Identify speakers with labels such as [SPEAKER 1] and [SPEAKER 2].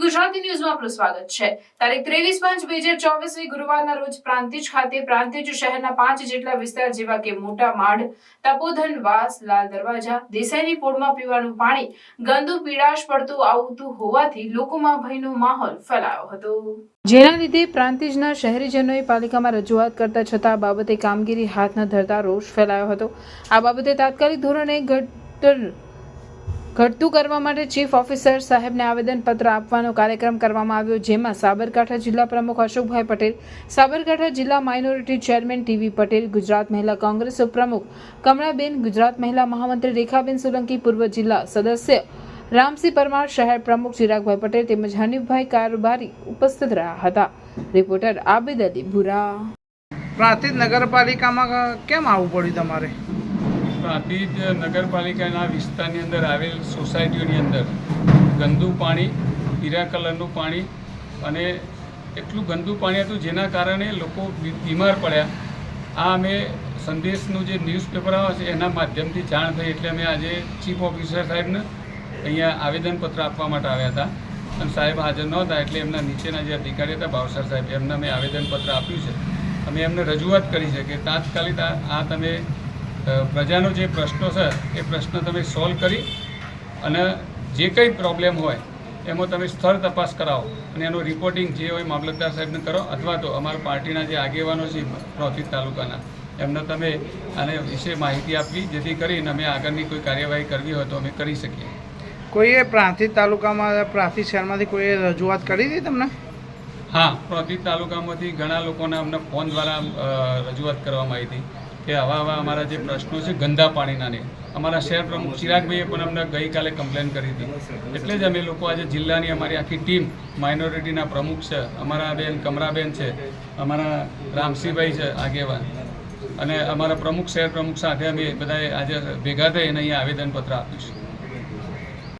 [SPEAKER 1] ગુજરાતી ન્યૂઝમાં આપનું સ્વાગત છે. તારીખ ત્રેવીસ પાંચ બે હજાર ચોવીસ ગુરુવારના રોજ પ્રાંતિજ ખાતે, પ્રાંતિજ શહેરના પાંચ જેટલા વિસ્તાર જેવા કે મોટા માડ, તપોધન વાસ, લાલ દરવાજા, દેસાઈની પોળમાં પીવાનું પાણી, ગંદુ પીડાશ પડતું આવતું હોવાથી લોકોમાં ભયનો માહોલ ફેલાયો હતો. જેના લીધે પ્રાંતિજના શહેરીજનોએ પાલિકામાં રજૂઆત કરતા છતાં બાબતે કામગીરી હાથ ન ધરતા રોષ ફેલાયો હતો. આ બાબતે તાત્કાલિક ધોરણે ગટર ઘટતું કરવા માટે ચીફ ઓફિસર સાહેબને આવેદનપત્ર આપવાનો કાર્યક્રમ કરવામાં આવ્યો, જેમાં સાબરકાંઠા જિલ્લા પ્રમુખ અશોકભાઈ પટેલ, સાબરકાંઠા જિલ્લા minority chairman TV Patel, Gujarat મહિલા કોંગ્રેસ ઉપપ્રમુખ કમળાબેન, ગુજરાત મહિલા મહામંત્રી રેખાબેન સોલંકી, પૂર્વ જિલ્લા સદસ્ય રામસિંહ પરમાર, શહેર પ્રમુખ ચિરાગભાઈ પટેલ તેમજ હનીફભાઈ કારોબારી ઉપસ્થિત રહ્યા હતા. રિપોર્ટર આબેદ અલી ભુરા
[SPEAKER 2] પ્રાંતિજ નગરપાલિકામાં કેમ આવવું પડ્યું તમારે?
[SPEAKER 3] પ્રાંતિજ નગરપાલિકાના વિસ્તારની અંદર આવેલ સોસાયટીઓની અંદર ગંદુ પાણી પીરા કલરનું પાણી અને એટલું ગંદુ પાણી હતું જેના કારણે લોકો બીમાર પડ્યા. આ અમે સંદેશનું જે ન્યૂઝપેપર આવે છે એના માધ્યમથી જાણ થઈ એટલે અમે આજે ચીફ ઓફિસર સાહેબને અહીંયા આવેદનપત્ર આપવા માટે આવ્યા હતા. અને સાહેબ હાજર નહોતા એટલે એમના નીચેના જે અધિકારી હતા ભાવસર સાહેબ, એમને અમે આવેદનપત્ર આપ્યું છે. અમે એમને રજૂઆત કરી છે કે તાત્કાલિક આ તમે પ્રજાનો જે પ્રશ્નો છે એ પ્રશ્ન તમે સોલ્વ કરી અને જે કંઈ પ્રોબ્લેમ હોય એમાં તમે સ્થળ તપાસ કરાવો અને એનું રિપોર્ટિંગ જે હોય મામલતદાર સાહેબને કરો અથવા તો અમારા પાર્ટીના જે આગેવાનો છે પ્રોથિત તાલુકાના એમને તમે આને વિશે માહિતી આપવી જેથી કરીને અમે આગળની કોઈ કાર્યવાહી કરવી હોય તો અમે કરી શકીએ.
[SPEAKER 2] કોઈએ પ્રાંતિજ તાલુકામાં પ્રાંતિજ શહેરમાંથી કોઈએ રજૂઆત કરી હતી તમને?
[SPEAKER 3] હા પ્રોથિત તાલુકામાંથી ઘણા લોકોને અમને ફોન દ્વારા રજૂઆત કરવામાં આવી હતી. કે આવા આવા અમારા જે પ્રશ્નો છે ગંદા પાણીના ને અમારા શહેર પ્રમુખ ચિરાગભાઈએ પણ અમને ગઈકાલે કમ્પ્લેન કરી હતી. એટલે જ અમે લોકો આજે જિલ્લાની અમારી આખી ટીમ માઇનોરિટીના પ્રમુખ છે, અમારા બેન કમરાબેન છે, અમારા રામસિંહભાઈ છે આગેવાન. અને અમારા પ્રમુખ, શહેર પ્રમુખ સાથે અમે બધાએ આજે ભેગા થઈને અહીંયા આવેદનપત્ર આપ્યું છે.